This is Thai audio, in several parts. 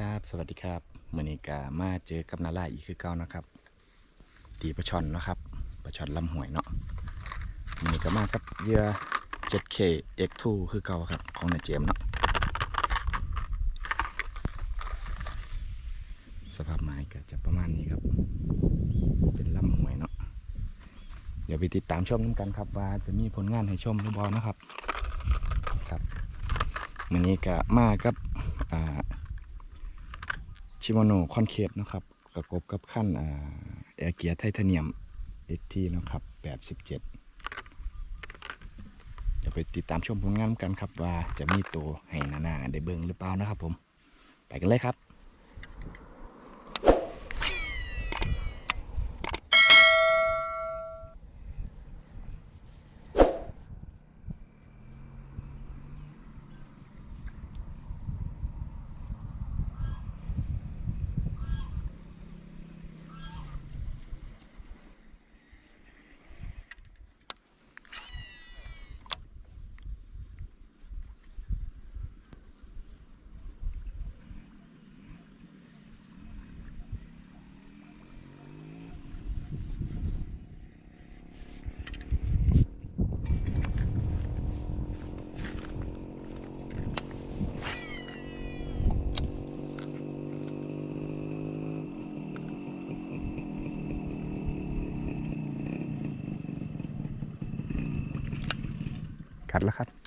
ครับ สวัสดีครับมือนี้กามาเจอกับนาลาอีกคือเก่านะครับ ตีปลาช่อนนะครับปลาช่อนลำหวยเนาะมือนีก็มากับเหยื่อ 7K X2 คือเก่าครับ ของนายเจมส์เนาะสภาพไม้ก็จะประมาณนี้ครับ เป็นลำหวยเนาะเดี๋ยวไปติดตามชมน้ำกันครับ ว่าจะมีผลงานให้ชมหรือเปล่านะครับ ครับมือนี้ก็มากับอ่า ชิโมโนคอนเคดนะครับกระกบกับขั้นแอร์เกียร์ไทเทเนียมเอทีนะครับ87 เดี๋ยวไปติดตามชมผลงานกันครับว่าจะมีตัวให้นานาได้เบิ่งหรือเปล่านะครับผม ไปกันเลยครับ กัดแล้วครับ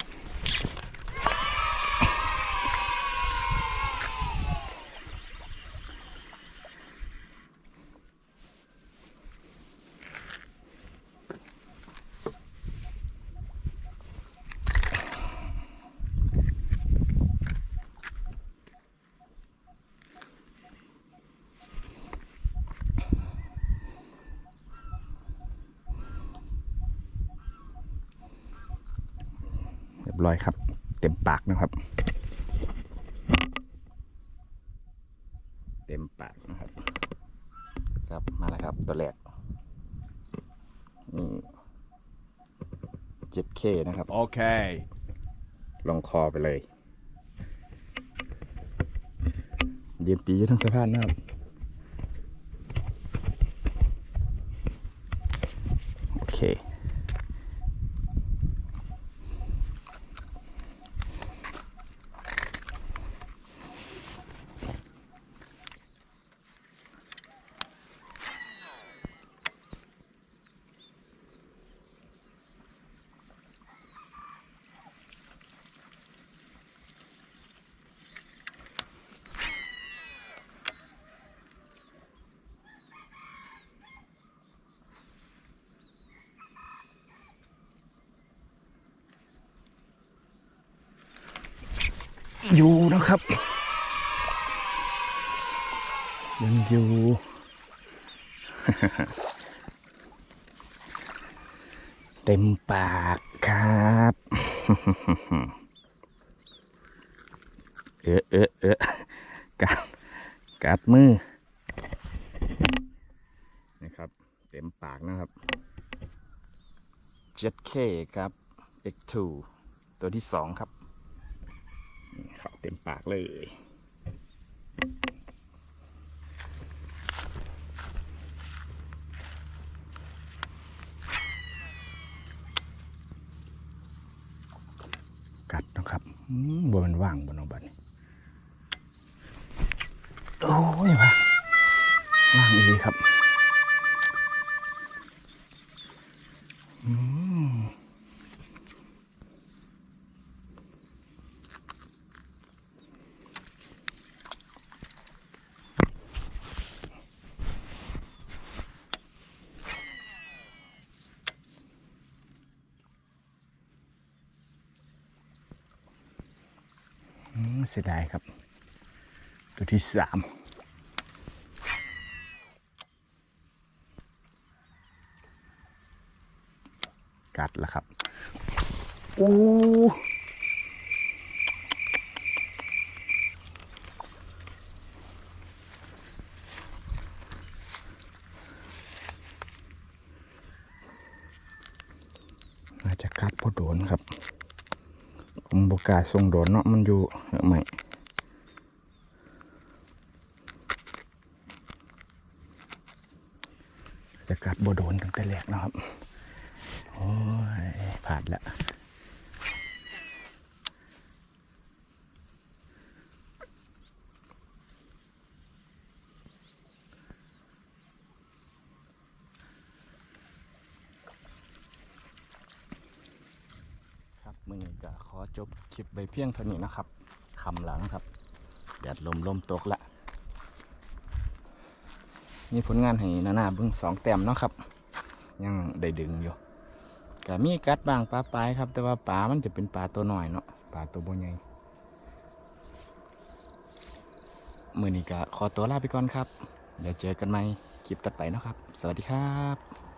รียบร้อยครับ เต็มปากนะครับ เต็มปากนะครับ ครับมาแล้วครับตัวแรกนี่ 7K นะครับ Okay. ลงคอไปเลยยืนตีอยู่ทั้งสะพานนะครับ โอเค อยู่นะครับ ยังอยู่ เต็มปากครับ เออเออเออกัดกัดมือนะครับ เต็มปากนะครับ 7K ครับ X2 ตัวที่สองครับ เต็มปากเลย กัดนะครับบนมันว่างบนเอาบัดนี้โอ้ยว่างว่างดีครับ เสียดายครับ ตัวที่สามกัดแล้วครับอู้น่าจจะกัดพอโดนครับผมบกล้าส่งโดนเนาะมันอยู่ ใหม่จะกัดบโดนตั้งแต่แรกนะครับ โอ้ยผ่านละมือนี้ก็ขอจบคลิปไปเพียงเท่านี้นะครับ คำหลังครับแดดลมลมตกละมีผลงานให้นานาเบิ่งสองแต้มเนาะครับ ยังได้ดึงอยู่ก็มีกัดบางปลาปลายครับ แต่ว่าปลามันจะเป็นปลาตัวหน้อยเนาะปลาตัวบ่ใหญ่มือนี้ก็ขอตัวลาไปก่อนครับ เดี๋ยวเจอกันใหม่คลิปตัดไปเนาะครับ สวัสดีครับ